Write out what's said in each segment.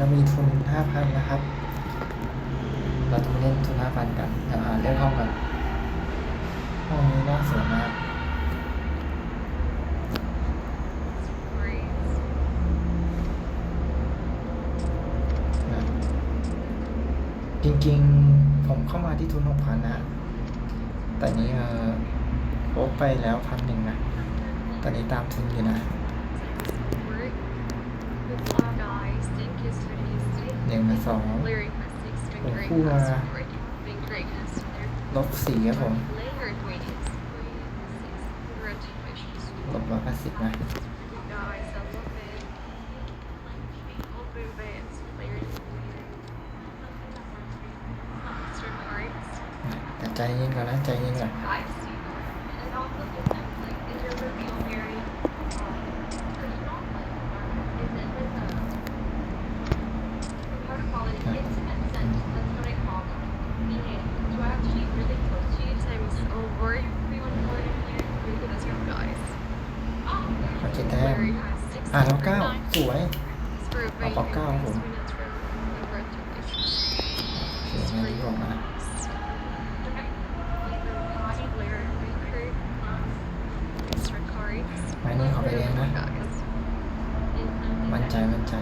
เรามีทุนห้าพันนะครับ เราจะมาเล่นทุนห้าพันกันเดี๋ยวอ่าเลือกห้องกันห้องนี้น่าสวยมากจริงๆ ผมเข้ามาที่ทุนหกพันนะ แต่นี้เออโป๊ไปแล้วพันหนึ่งนะ ตอนนี้ตามทุนอยู่นะ หนึ่มาลบสี่ครับผมลบร้อยแปดสิบนะใจเย็นก่อนนะใจเย็นก่อน ขอเจ็ดแต้มอ่า แล้วเก้าสวยเอาปอกเก้าครับผมเขียนมาดีกว่านะไม้นี้ขอไปแดงนะ มั่นใจ มั่นใจ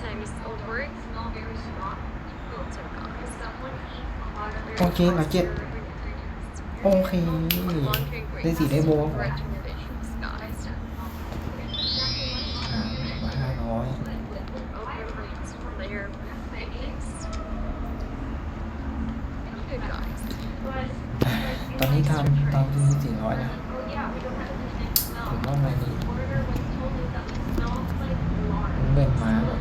Time is over. โอเคเราเจ็ดโอเค ได้สี่ได้โบว์ครับผมอ่ามาห้าร้อยตอนนี้ทำตามที่สี่ร้อยนะผมว่าไงนี้มันเบ่งมาแบบ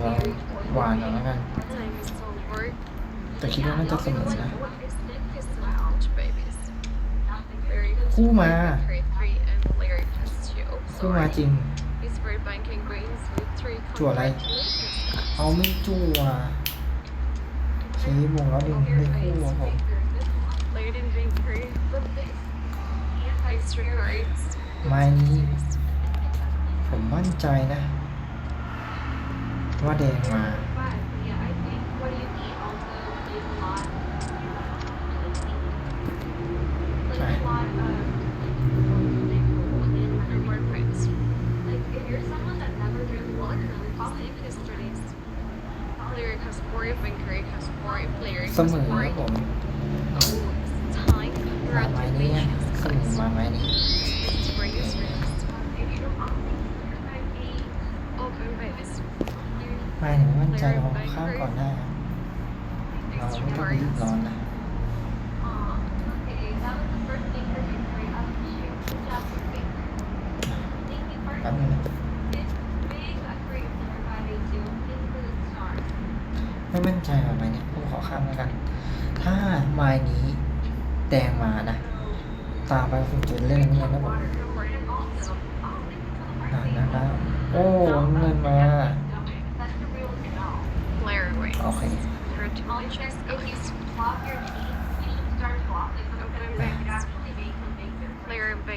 เราหวานเอาแล้วกัน แต่ คิดว่าน่าจะเสมอนะคู่มา คู่มาจริง จั่วอะไร เอาไม่จั่วชี้วงแล้วดึงไม่คู่ครับผมไม้นี้ ผมมั่นใจนะ ว่าแดงมา สมอครับผมมาไม้นี้อะเสมอมาไม้นี้ไม้เนี่ยไม่มั่นใจผมข้ามก่อนได้ครับเราไม่ต้องรีบร้อนนะแป๊บนึงนะไม่มั่นใจว่าไม้เนี่ยผมขอข้ามแล้วกัน ถ้าไม้นี้ แดงมานะ ตามไปผมจุดเล่นเนี่ยนะผมนั่นนะโอ้เงินมา โอเค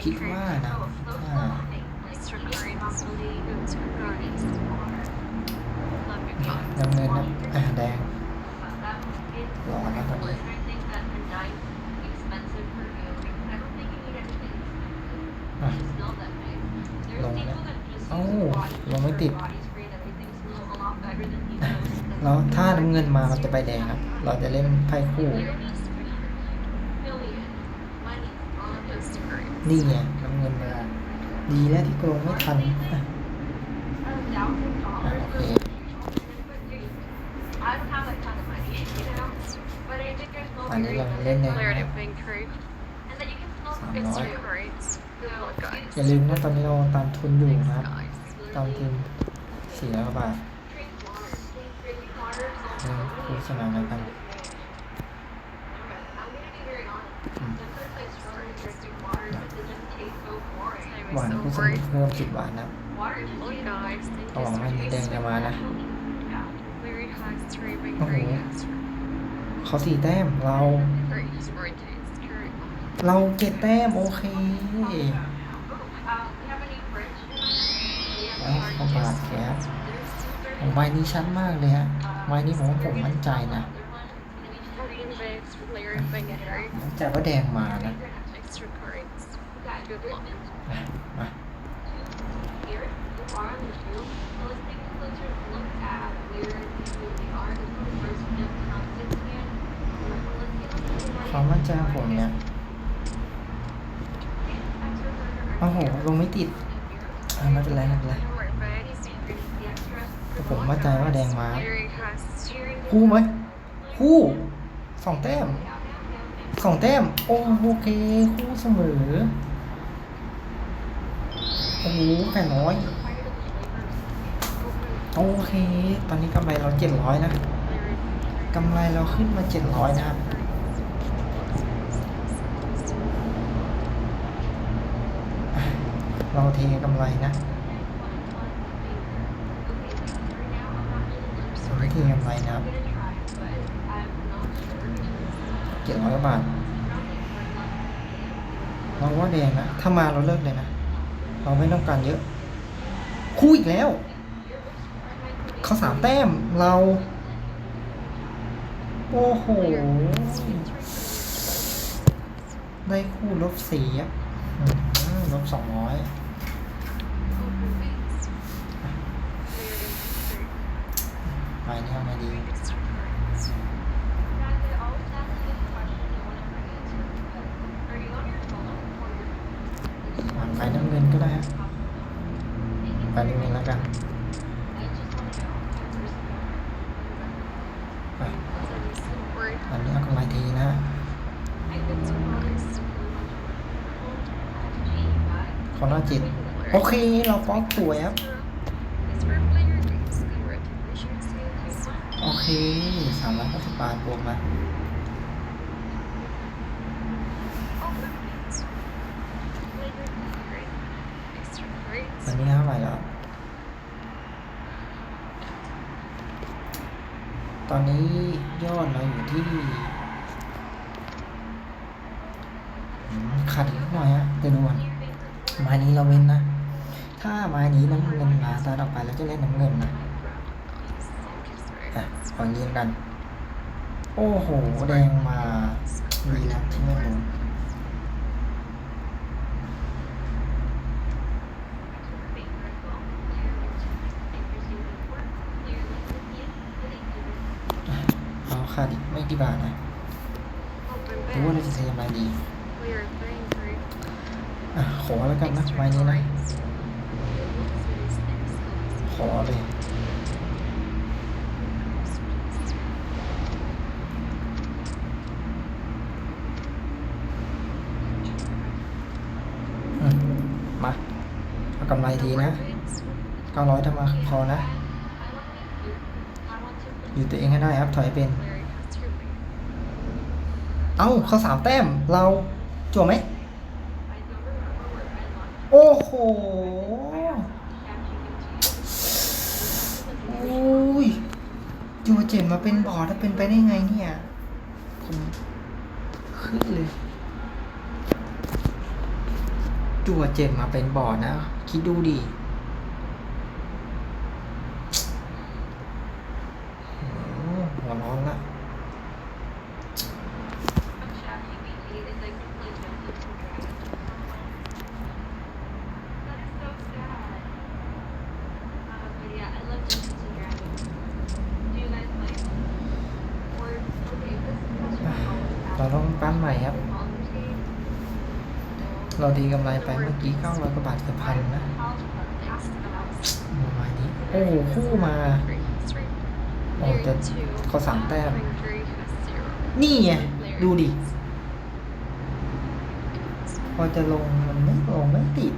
คิดว่านะดำเนินนะอะแดงร้อนแล้วตอนนี้อะลงแล้วเอ้าลงไม่ ติด แล้วถ้าน้ำเงินมาเราจะไปแดงครับ เราจะเล่นไพ่คู่ นี่ไงน้ำเงินมาดีแล้วที่โกงไม่ทันโอเคอันนี้เราเล่นแดง Flare นะ Vincere. สามร้อยอย่าลืมนะตอนนี้เราตามทุนอยู่นะครับ Guys. ตามทุนสี่ร้อยกว่าบาทหนึ่งคูณสนามแล้วกันอืมหวานคูณสนามเพิ่มสิบบาทนะครับ Look, guys. ระหวังไม่มีแดงจะมานะ Larry has three big Oh. three has เขาสี่แต้มเรา three. He's rotates current. เราเจ็ดแต้ม โอเคาบาทเลยครับผมใบนี้ชั้นมากเลยฮะใบนี้ผมผมมั่นใจนะมั่นใจว่าแดงมานะมาความมั่นใจของผมเนี่ยโอ้โหลงไม่ติดไม่เป็นไรไม่เป็นไร extra ผมมั่นใจว่าแดงมาคู่ไหมคู่สองแต้มสองแต้มโอ้โอเค คู่เสมอ โอ้โหแค่น้อย โอเค ตอนนี้กำไรเราเจ็ดร้อยนะกำไรเราขึ้นมาเจ็ดร้อยนะครับเราเทกำไรนะ ส่วนนี้เทกำไรนะครับเจ็ดร้อยบาทเราว่าแดงนะ ถ้ามาเราเลิกเลยนะ เราไม่ต้องการเยอะ คู่อีกแล้ว เขาสามแต้มเรา โอ้โห ได้คู่ลบสี่อะลบสองร้อย ไปนี่เอาไงดีผ่านไปน้ำเงินก็ได้ไปน้ำเงินแล้วกันไปอันนี้เอากำไรทีนะขอหน้าจิต โอเค เราป๊อกสวยครับ เคสามร้อยเก้าสิบบาทบวกมา Open base. Player three. Extra ตอนนี้เท่าไหร่แล้ว ตอนนี้ยอดเราอยู่ที่ขาดอีกนิดหน่อยฮะเดี๋ยวดูก่อนม้นี้เราเว้นนะ ถ้าม้นี้น้ำเงินมาตาต่อไปเราจะเล่นน้ำเงินนะ อะฟังยิงกัน โอ้โห แดงมาดีแล้วที่ไม่ลงเราขาดอีกไม่กี่บาทนะ Open หรือว่าเรา base. จะเทกำไรดีอะขอแล้วกันนะไม้นี้นะขอเลย อืม มา เอากำไรทีนะเก้าร้อยถ้ามาพอนะ อยู่ตัวเองให้ได้ครับ ถอยเป็น เอ้าเขาสามแต้ม เราจั่วไหม โอ้โหโอ้ยจั่วเจ็บมาเป็นบอดถ้าเป็นไปได้ไงเนี่ย ผมขึ้นเลย จั่วเจ็บมาเป็นบอร์ดนะ คิดดูดิหัวร้อนละเราต้องปั้นใหม่ครับ เราดีกำไรไปเมื่อกี้เก้าร้อยกว่าบาทเกือบพันนะประมาณนี้ โอ้โหคู่มา โอ้แต่เขาสามแต้ม นี่ไง ดูดิ พอจะลงมันไม่ลงไม่ติด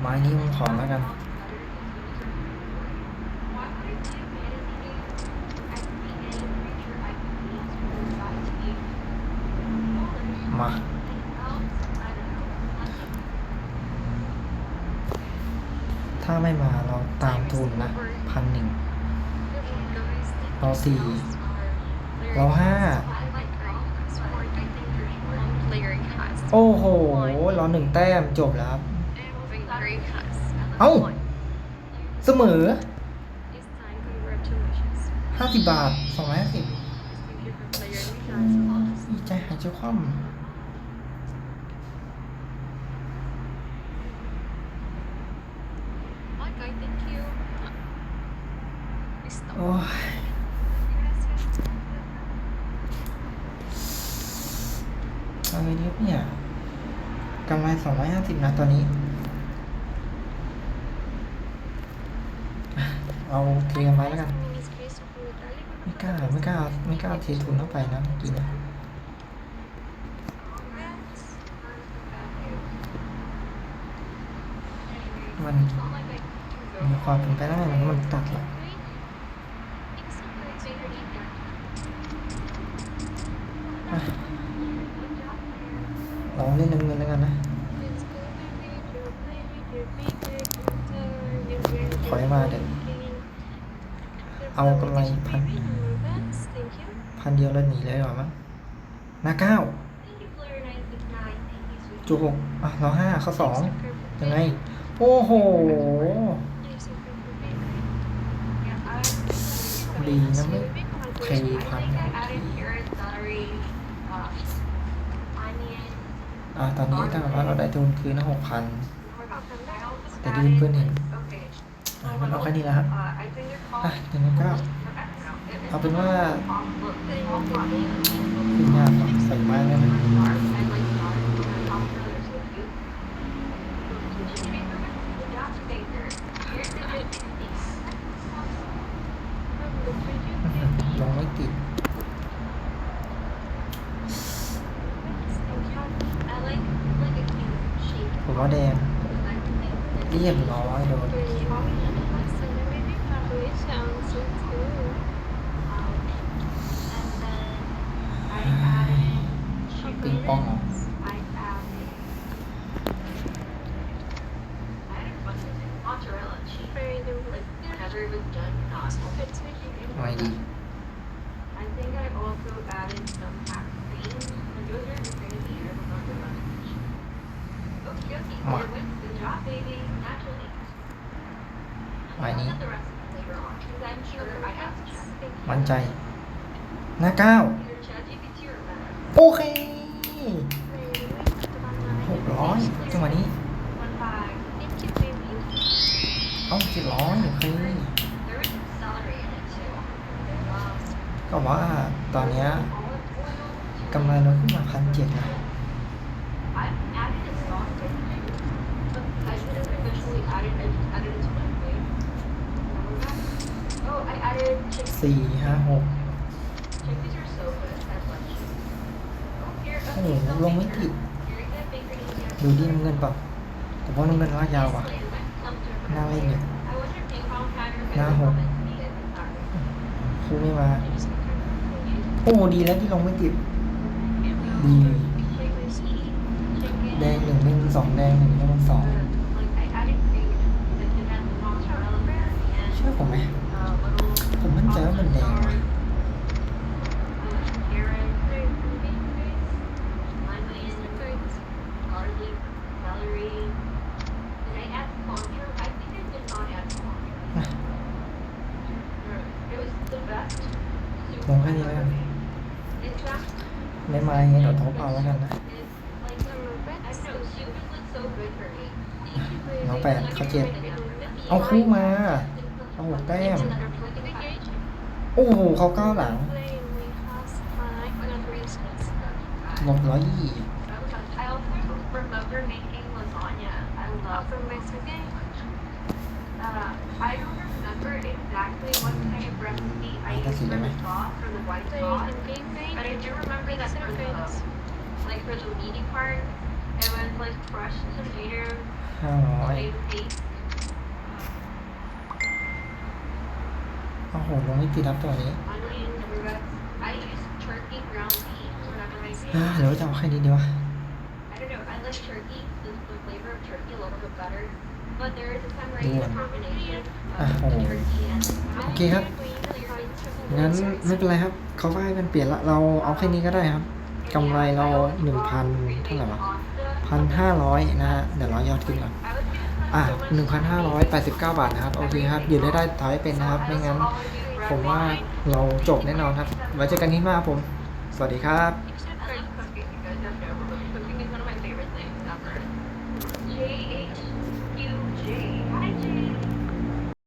ไม้นี้ผมขอแล้วกัน What would I do if fantasy games? I could be any creature I could be. มา else? I don't know. Nothing. ถ้าไม่มาเราตามทุนนะพันหนึ่ง Guys, the เรา สี่ cows are เราห้า I like golf, but I think there's one. Layering cuts. โอ้โห เราหนึ่งแต้มจบแล้วครับ Very cuts. เอ้า เสมอ This time, congratulations. ห้าสิบบาทสองร้อยห้าสิบ Thank you for layering โอ้ cuts. ดีใจหายใจคว่ Bye, guy. Thank you. We ำ stop. โอ้ยเอาไงดีครับเนี่ยกำไรสองร้อยห้าสิบนะตอนนี้ เอาเทกันไว้แล้วกัน ไม่กล้า ไม่กล้า ไม่กล้าเททุนเข้าไปนะเมื่อกี้นะมันมีความเป็นไปได้มันมันตัดหรออะ ลองเล่นน้ำเงินแล้วกันนะถอยมาเดี๋ยวเอากำไรพันพันเดียวแล้วหนีเลยเหรอมั้งหน้าเก้าจุกหกอะเราห้าเขาสองยังไง โอ้โหดีนะไม่เคยพัน think อ่าตอนนี้ถ้าแบบว่าเราได้ทุนคืนนะหกพันแต่ดีเพื่อนเห็นอ่ามันเอาแค่นี้แล้วครับอะอย่างนั้นก็เอาเป็นว่า it's called- look, it's called block. ขึ้นยากใส่ไม้แล้วนะ Dark. I like dark. They're called they're so cute. Good job, Baker. Here's the good things. อื้อหือลงไม่ติด I like like a cute shape. ผมว่าแดง เรียบร้อยโดน ใจ หน้าเก้าโอเคหกร้อยจังหวะนี้เอาเจ็ดร้อยโอเคก็ว่าตอนเนี้ยกำไรเราขึ้นมาพันเจ็ดนะ สี่ห้าหกโอ้โหลงไม่ติด ดูดิน้ำเงินปล่าแต่ว่าน้ำเงินลากยาวว่ะน่าเล่นอยู่ I wonder if ping pong pattern หน้าหกครูไม่มา โอ้ดีแล้วที่ลงไม่ติด ดี แดงหนึ่งไม่มีสองแดงหนึ่งไม่มีสอง เชื่อผมไหม ผมมั่นใจว่ามันแดงว่ะ garlic, celery. Did I add cilantro? I think I did not add cilantro. อะ It was the best. ลงแค่นี้แล้วกันไม่มาอย่างเงี้เดี๋ยวทบเอาแล้วกันนะน้องแปดเขาเจ็บ เอาคู่มา เอาหกแต้ม โอ้โหเขาก้าวหลังลบร้อยยี่ I also remember making lasagna. I love Uh, I don't remember exactly what kind of recipe I used for the sauce, for the white sauce, but I do remember that for the, like for the meaty part, it was like fresh tomatoes, ห้าร้อย tomato paste, โอ้โหลงไม่ติดครับตัวนี้ onions, and rest. I use turkey ground beef whenever I อ่าหรือว่าจะเอาแค่นี้ดีวะ I don't know. I like turkey. The, the flavor of turkey a little bit better. But there is a time where I eat a combination of Ah, the oh. turkey and the โอเคครับ งั้นไม่เป็นไรครับ เขาว่าให้มันเปลี่ยนละเราเอาแค่นี้ก็ได้ครับกำไรเราหนึ่งพันเท่าไหร่วะพันห้าร้อยนะฮะ เดี๋ยวเรายอดขึ้นก่อนอะหนึ่งพันห้าร้อยแปดสิบเก้าบาทนะครับ โอเคครับยืนได้ได้ถอยเป็นนะครับ ไม่งั้น ผมว่าเราจบแน่นอนครับ ไว้เจอกันที่หน้าครับผม สวัสดีครับ Except